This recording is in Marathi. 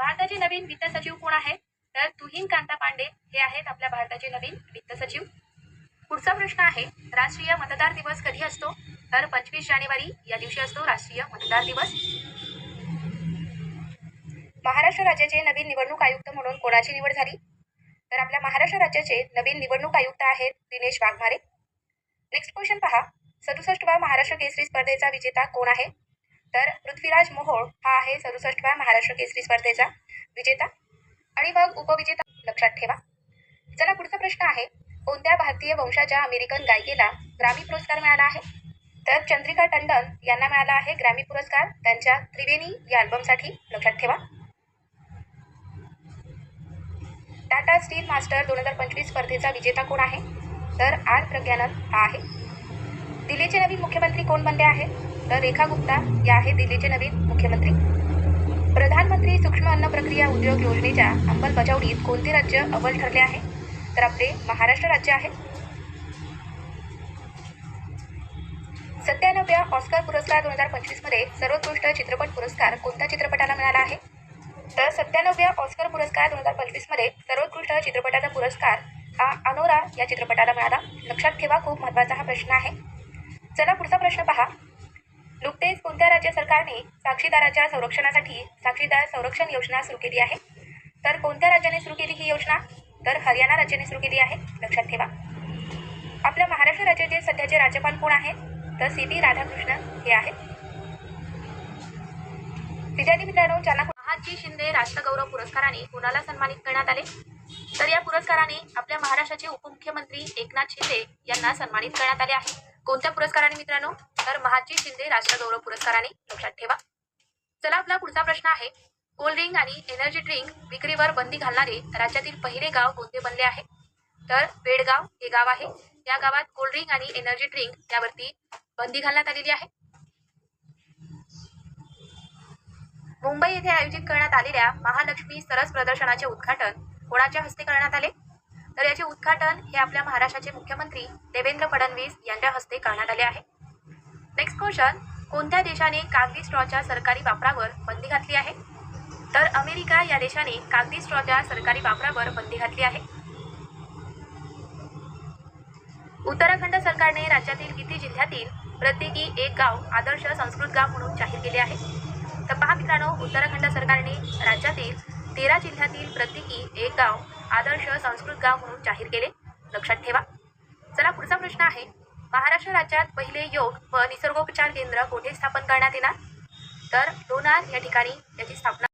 भारताचे नवीन वित्त सचिव कोण आहेत? तर तुहीन कांता पांडे हे आहेत आपल्या भारताचे नवीन वित्त सचिव. पुढचा प्रश्न आहे राष्ट्रीय मतदार दिवस कधी असतो? तर पंचवीस जानेवारी या दिवशी असतो राष्ट्रीय मतदार दिवस. महाराष्ट्र राज्याचे नवीन निवडणूक आयुक्त म्हणून कोणाची निवड झाली? तर आपल्या महाराष्ट्र राज्याचे नवीन निवडणूक आयुक्त आहेत दिनेश वाघमारे. नेक्स्ट क्वेश्चन पहा सदुसष्टवा महाराष्ट्र केसरी स्पर्धेचा विजेता कोण आहे? तर पृथ्वीराज मोहोळ हा आहे सदुसष्टव्या महाराष्ट्र केसरी स्पर्धेचा विजेता. आणि मग उपविजेता लक्षात ठेवा. चला पुढचा प्रश्न आहे कोणत्या भारतीय वंशाच्या अमेरिकन गायिकेला ग्रामी पुरस्कार मिळाला आहे? तर चंद्रिका टंडन यांना मिळाला आहे ग्रॅमी पुरस्कार. त्यांच्या त्रिवेणी या अल्बमसाठी लक्षात ठेवा. टाटा स्टील मास्टर दोन हजार पंचवीस स्पर्धेचा विजेता कोण आहे? तर आर प्रज्ञानंद हा आहे. दिल्लीचे नवीन मुख्यमंत्री कोण बनले आहेत? तर रेखा गुप्ता या आहेत दिल्लीचे नवीन मुख्यमंत्री. प्रधानमंत्री सूक्ष्म अन्न प्रक्रिया उद्योग योजनेच्या अंमलबजावणीत कोणते राज्य अव्वल ठरले आहे? तर आपले महाराष्ट्र राज्य आहे. सत्त्याण्णव्या ऑस्कर पुरस्कार दोन हजार पंचवीसमध्ये सर्वोत्कृष्ट चित्रपट पुरस्कार कोणत्या चित्रपटाला मिळाला आहे? तर सत्त्याण्णव्या ऑस्कर पुरस्कार दोन हजार पंचवीसमध्ये सर्वोत्कृष्ट चित्रपटाचा पुरस्कार हा अनोरा या चित्रपटाला मिळाला. लक्षात ठेवा खूप महत्त्वाचा हा प्रश्न आहे. चला पुढचा प्रश्न पहा. नुकतेच कोणत्या राज्य सरकारने साक्षीदाराच्या संरक्षणासाठी साक्षीदार संरक्षण योजना सुरू केली आहे? तर कोणत्या राज्याने सुरू केली ही योजना? तर हरियाणा राज्याने सुरू केली आहे. लक्षात ठेवा. आपल्या महाराष्ट्र राज्याचे सध्याचे राज्यपाल कोण आहेत? तर सी बी राधाकृष्ण हे आहेत. विद्यार्थी मित्रांनो ज्यांना महाजी शिंदे राष्ट्रगौरव पुरस्काराने कोणाला सन्मानित करण्यात आले? तर या पुरस्काराने आपल्या महाराष्ट्राचे उपमुख्यमंत्री एकनाथ शिंदे यांना सन्मानित करण्यात आले आहे. कोणत्या पुरस्काराने मित्रांनो? तर महाजी शिंदे राष्ट्रगौरव पुरस्काराने लक्षात ठेवा. चला आपला पुढचा प्रश्न आहे. कोल्ड्रिंक आणि एनर्जी ड्रिंक विक्रीवर बंदी घालणारे राज्यातील पहिले गाव कोणते बनले आहे? तर बेडगाव हे गाव आहे. या गावात कोल्ड्रिंक आणि एनर्जी ड्रिंक यावरती बंदी घालण्यात आलेली आहे. मुंबई येथे आयोजित करण्यात आलेल्या महालक्ष्मी सरस प्रदर्शनाचे उद्घाटन कोणाच्या हस्ते करण्यात आले? तर याचे उद्घाटन हे आपल्या महाराष्ट्राचे मुख्यमंत्री देवेंद्र फडणवीस यांच्या हस्ते करण्यात आले आहे. नेक्स्ट क्वेश्चन कोणत्या देशाने कागदी स्ट्रॉच्या सरकारी वापरावर बंदी घातली आहे? तर अमेरिका या देशाने कागदी स्ट्रॉच्या सरकारी वापरावर बंदी घातली आहे. उत्तराखंड सरकारने राज्यातील किती जिल्ह्यातील प्रत्येकी एक गाव आदर्श संस्कृत गाव म्हणून जाहीर केले आहे? तर पहा मित्रांनो उत्तराखंड सरकारने राज्यातील तेरा जिल्ह्यातील प्रत्येकी एक गाव आदर्श संस्कृत गाव म्हणून जाहीर केले. लक्षात ठेवा. चला पुढचा प्रश्न आहे. महाराष्ट्र राज्यात पहिले योग व निसर्गोपचार केंद्र कोठे स्थापन करण्यात येणार? तर लोणार या ठिकाणी याची स्थापना